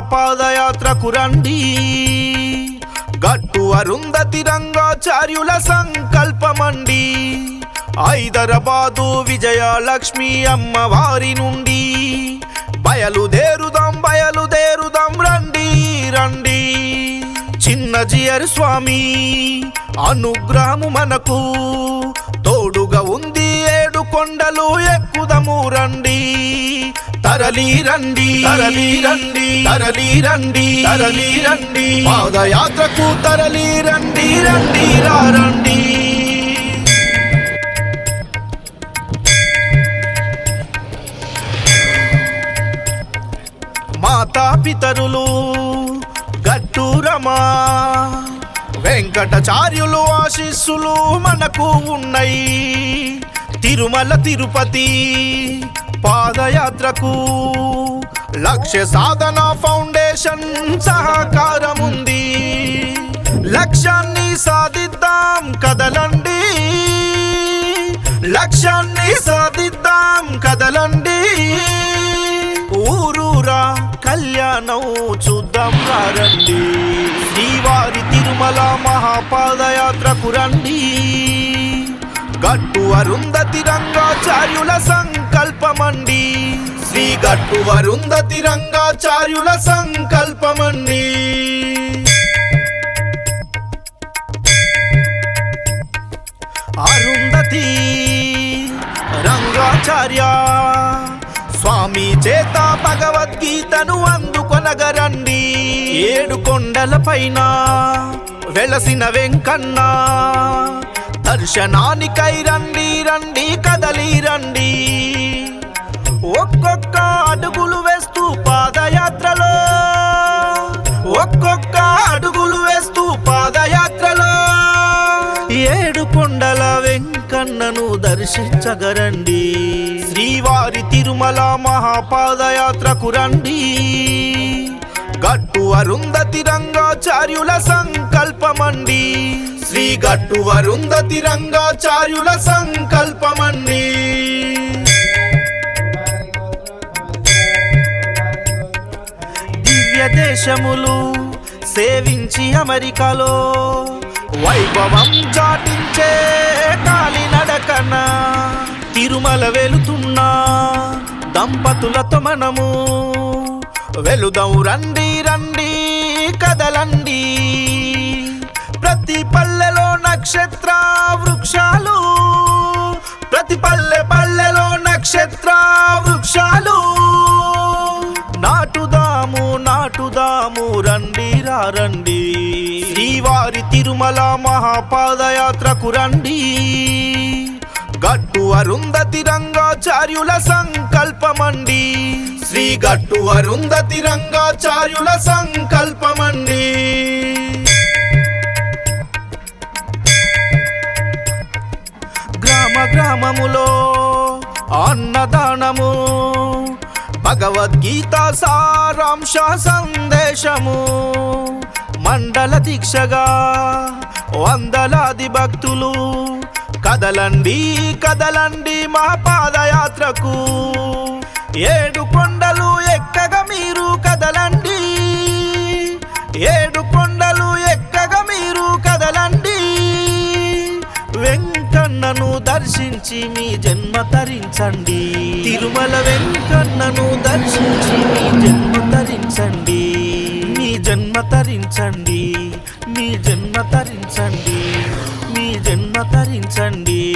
పాదయాత్రకు రండి. గట్టు అరుంధతి రంగాచార్యుల సంకల్పమండి. హైదరాబాదు విజయలక్ష్మి అమ్మవారి నుండి బయలుదేరుదాం బయలుదేరుదాం రండి రండి. చిన్న జియర్ స్వామి అనుగ్రహము మనకు తోడుగా ఉంది. ఏడు కొండలు ఎక్కుదము రండి. తరలి రండి. తరలి రండి. తరలి రండి. తరలి రండి. పాదయాత్రకు తరలి రండి రండి రండి. మాతా పితరులు గట్టూరమా వెంకటాచార్యులు ఆశీస్సులు మనకు ఉన్నాయి. తిరుమల తిరుపతి పాదయాత్రకు లక్ష్య సాధన ఫౌండేషన్ సహకారం ఉంది లక్ష్యాన్ని సాధిద్దాం కదలండి. లక్ష్యాన్ని సాధిద్దాం కదలండి. ఊరూరా కళ్యాణం చూద్దాం రండి. శ్రీవారి తిరుమల మహాపాదయాత్రకు రండి. గట్టు అరుంధతి రంగాచార్యుల సంకల్పమండి. శ్రీ గట్టు అరుంధతి రంగాచార్యుల సంకల్పమండి. అరుంధతి రంగాచార్య స్వామి చేత భగవద్గీతను అందుకొనగరండి. ఏడు కొండల పైన వెలసిన వెంకన్న దర్శనానికై రండి రండి కదలి రండి. ఒక్కొక్క అడుగులు వేస్తూ పాదయాత్రలో ఒక్కొక్క అడుగులు వేస్తూ పాదయాత్రలో. ఏడు కొండల వెంకన్నను దర్శించగరండి. శ్రీవారి తిరుమల మహాపాదయాత్రకు రండి. గట్టు అరుంధతి రంగాచార్యుల సంకల్పమండి. శ్రీ గట్టు అరుంధతి రంగాచార్యుల సంకల్పమండి దివ్య దేశములు సేవించి అమెరికాలో వైభవం చాటించే కాలినడకన తిరుమల వెళుతున్నా దంపతులతో మనము. వెలుదం రండి రండి కదలండి. ప్రతి పల్లె నక్షత్ర వృక్షాలు. ప్రతి పల్లె పల్లెలో నక్షత్ర వృక్షాలు. నాటుదాము నాటుదాము రండి రండి. శ్రీవారి తిరుమల మహాపాదయాత్రకు రండి. గట్టు అరుంధతి రంగాచార్యుల సంకల్పమండి. శ్రీ గట్టు అరుంధతి రంగాచార్యుల సంకల్పమండి. అన్నదానము భగవద్గీత సారాంశ సందేశము. మండల దీక్షగా వందలాది భక్తులు కదలండి కదలండి మా పాదయాత్రకు. ఏ వెంకన్నను దర్శించి మీ జన్మ తరించండి. తిరుమల వెంకన్నను దర్శించి మీ జన్మ తరించండి. మీ జన్మ తరించండి. మీ జన్మ తరించండి. మీ జన్మ తరించండి.